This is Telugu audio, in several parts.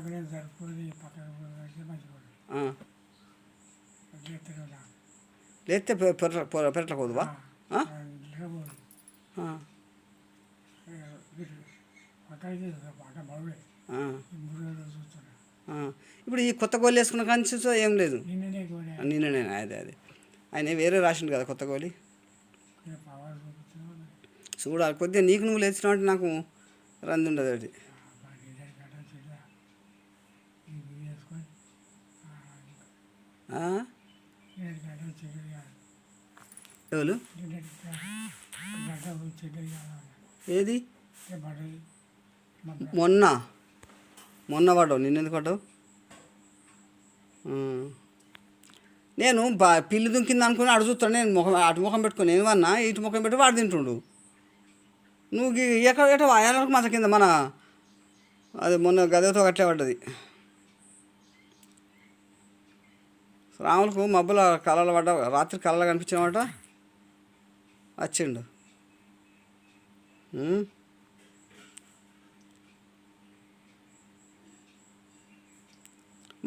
అక్కడే సరిపోయి పక్కన పోయి మంచిగా ఉంటుంది. ఆ. అట్లే తిరుగుతా. లేస్తే పె- పెరట్ల పెర- పెరట్ల పోదువా ఆ, ఆ, ఇంట్లో పోయి. ఆ. ఏ, వీటి పక్కకి పాట బాగులే ఆ. ఈ మూడు రోజులు చూస్తున్నా ఆ. ఇప్పుడు ఈ కొత్త గోళీ వేసుకున్న కానీ ఏం లేదు నిన్ననే అదే అదే ఆయన వేరే రాసిండు కదా కొత్త గోళీ చూడాలి కొద్దిగా నీకు నువ్వు లేచినావు అంటే నాకు రంది ఉండదు ఎవరు? ఏది? మొన్న. మొన్న పడ్డావు. నిన్నెందుకు పడ్డావు? నేను బా పిల్లి దుంకింది అనుకుని అడు చూస్తాను నేను ముఖం అటు ముఖం పెట్టుకుని ఏమన్నా ఇటు ముఖం పెట్టి వాడు తింటుండు. నువ్వు ఎక్కడ ఎట వాయాలకు మచ్చ కింద మన అది మొన్న గదతో కట్టే పడ్డది. రాములకు మబ్బుల కళలు పడ్డ రాత్రి కళలు కనిపించినమాట వచ్చిండు.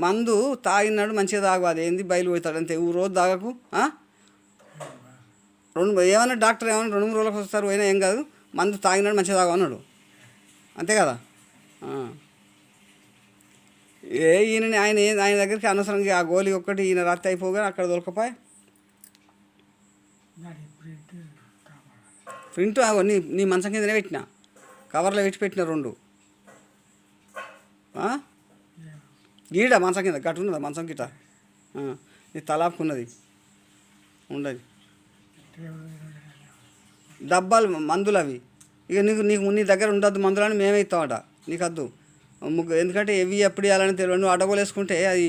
మందు తాగినాడు మంచిగా తాగు అది ఏంది బయలు పోతాడు అంతే. ఊ రోజు తాగకు రెండు ఏమన్నా డాక్టర్ ఏమన్నా రెండు మూడు రోజులకు వస్తారు పోయినా ఏం కాదు. మందు తాగినాడు మంచిగా తాగు అన్నాడు అంతే కదా? ఏ ఈయన ఆయన ఆయన దగ్గరికి అనవసరంగా ఆ గోళీ ఒక్కటి ఈయన రాత్రి అయిపోగా అక్కడ దొరకపోయి. ప్రింట్ నీ నీ మంచం కిందనే పెట్టిన. కవర్లో పెట్టి పెట్టిన రెండు. ఆ? గీడ మంచం కింద గట్టు ఉన్నదా మంచం గిట్ట? నీ తలాపుకున్నది ఉండదు. డబ్బాలు మందులు అవి. ఇక నీకు నీకు నీ దగ్గర ఉండద్దు మందులు అని మేమే ఇస్తామట నీకు వద్దు ముగ్గు. ఎందుకంటే ఎవి ఎప్పుడు వేయాలని తెలియదు. నువ్వు అడ్డగోలు వేసుకుంటే అది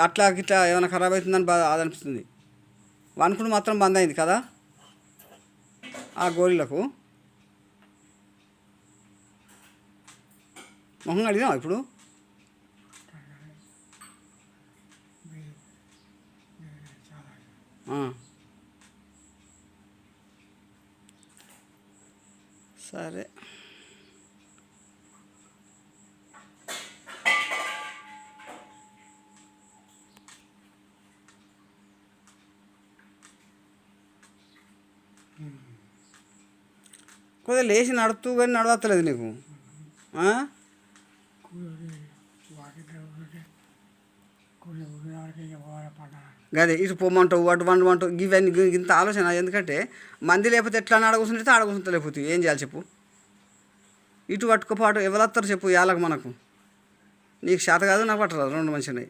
అట్లా గిట్లా ఏమైనా ఖరాబ్ అవుతుందని బాధ అది అనిపిస్తుంది వనుకుడు మాత్రం బంద్ అయింది కదా? ఆ గోళీలకు. మొహం అడిగినావా ఇప్పుడు? సరే. కొద్దిగా లేచి నడుతూ కానీ నడవత్తలేదు నీకు. అదే ఇటు పొమ్మంటావు అటు వండమంటావు ఇవన్నీ ఇంత ఆలోచన ఎందుకంటే మంది లేకపోతే ఎట్లా అడగొస్తుంటే అడగొస్తుంటే లేకపోతే ఏం చేయాలి చెప్పు? ఇటు పట్టుకోపాటు ఎవరు వస్తారు చెప్పు ఇవాళకు మనకు? నీకు శాత కాదు నాకు పట్టరాదు రెండు మంచిగా